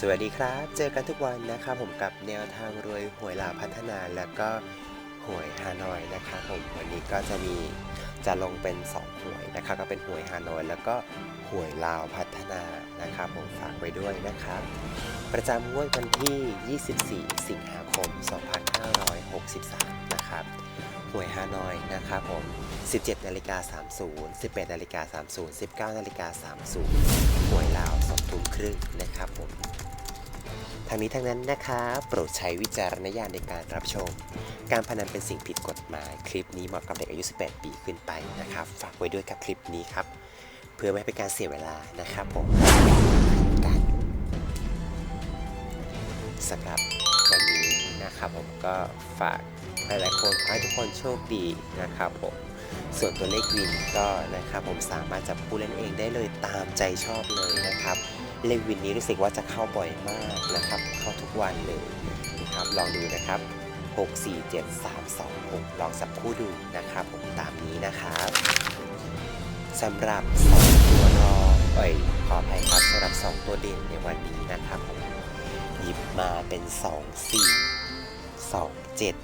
สวัสดีครับ เจอกันทุกวันนะครับผมกับแนวทางรวยหวยลาวพัฒนาแล้วก็หวยฮานอยนะครับผมวันนี้ก็จะมีจะลงเป็น2หวยนะครับก็เป็นหวยฮานอยแล้วก็หวยลาวพัฒนานะครับผมฝากไว้ด้วยนะครับ ประจำงวดวันที่ 24 สิงหาคม 2563 นะครับหวยฮานอยนะครับผม 17นาฬิกา30 18นาฬิกา30 19นาฬิกา30หวยลาว2ทุ่มครึ่งนะครับผม ทางนี้ทางนั้นนะคะโปรดใช้วิจารณญาณในการรับชม การพนันเป็นสิ่งผิดกฎหมาย คลิปนี้เหมาะกับเด็กอายุ 18 ปีขึ้นไปนะครับ ฝากไว้ด้วยกับคลิปนี้ครับ เพื่อไม่ให้เป็นการเสียเวลานะครับผมกันสำหรับวันนี้นะครับผมก็ฝากหลายๆคนขอให้ทุกคนโชคดีนะครับผมส่วนตัวเลขวินก็นะครับผมสามารถจับผู้เล่นเองได้เลยตามใจชอบเลยนะครับ เลขวินนี้รู้สึกว่าจะเข้าบ่อยมากนะครับ เข้าทุกวันเลยนะครับลองดูนะครับ 6 4 7 3 2 6 ลองสับคู่ดูนะครับผมตามนี้นะครับสำหรับ 2 ตัวรอเอ้ยขออภัยครับสำหรับ 2 ตัวเด่นในวันนี้นะครับผมหยิบมาเป็น 2 4 2 7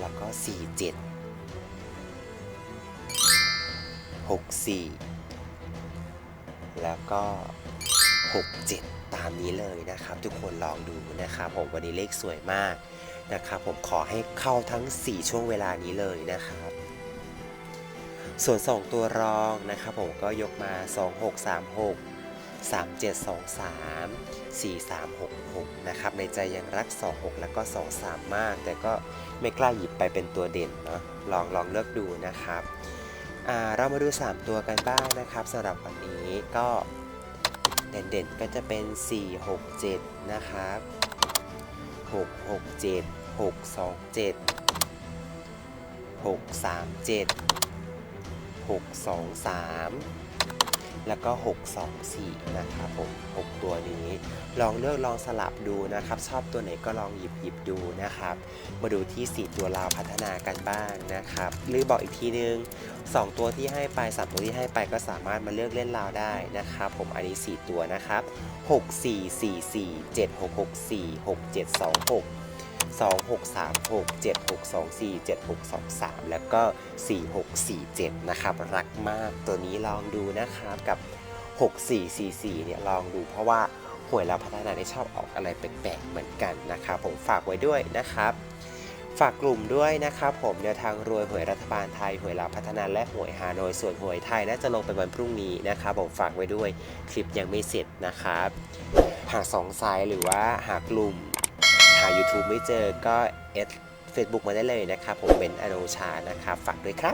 แล้วก็ 4 7 6 4 แล้วก็ 6 7 ตามนี้เลยนะครับ ทุกคนลองดูนะครับผมวันนี้เลขสวยมากนะครับผมขอให้เข้าทั้ง 4 ช่วงเวลานี้เลยนะครับ ส่วน 2 ตัวรองนะครับผมก็ยกมา 2 6 3 6 3 7 2 3 4 3 6 6 นะครับ ในใจยังรัก 2 6 แล้วก็ 2 3 มาก แต่ก็ไม่กล้าหยิบไปเป็นตัวเด่นเนาะลองลองเลือกดูนะครับ เรามาดู 3 ตัวกันบ้างนะครับสำหรับวันนี้ก็เด่นๆก็จะเป็น 4 6 7 นะครับ 6 6 7 6 2 7 6 3 7 6 2 3 แล้วก็ 6 2 4 นะครับผม 6 ตัวนี้ ลองเลือกลองสลับดูนะครับ ชอบตัวไหนก็ลองหยิบหยิบดูนะครับ มาดูที่ 4 ตัวลาวพัฒนากันบ้างนะครับ หรือบอกอีกทีนึง 2 ตัวที่ให้ไป 3 ตัวที่ให้ไปก็สามารถมาเลือกเล่นลาวได้นะครับ ผมอันนี้ 4 ตัวนะครับ 6 4 4 4 7 6 6 4 6 7 2 6 2 6 3 6 7 6 2 4 7 6 2 3 แล้วก็ 4 6 4 7 นะครับ รักมากตัวนี้ลองดูนะครับกับ 6 4 4 4 เนี่ยลองดูเพราะว่า หวยเราพัฒนาได้ชอบออกอะไรแปลกๆเหมือนกันนะครับผมฝากไว้ด้วยนะครับฝากกลุ่มด้วยนะครับผมแนวทางรวยหวยรัฐบาลไทยหวยลาวพัฒนาและหวยฮานอยส่วนหวยไทยน่าจะลงไปวันพรุ่งนี้นะครับผมฝากไว้ด้วยคลิปยังไม่เสร็จนะครับ หากสองสายหรือว่าหากกลุ่มหา YouTube ไม่เจอก็เอส Facebook มาได้เลยนะครับผมเป็นอโนชานะครับฝากด้วยครับ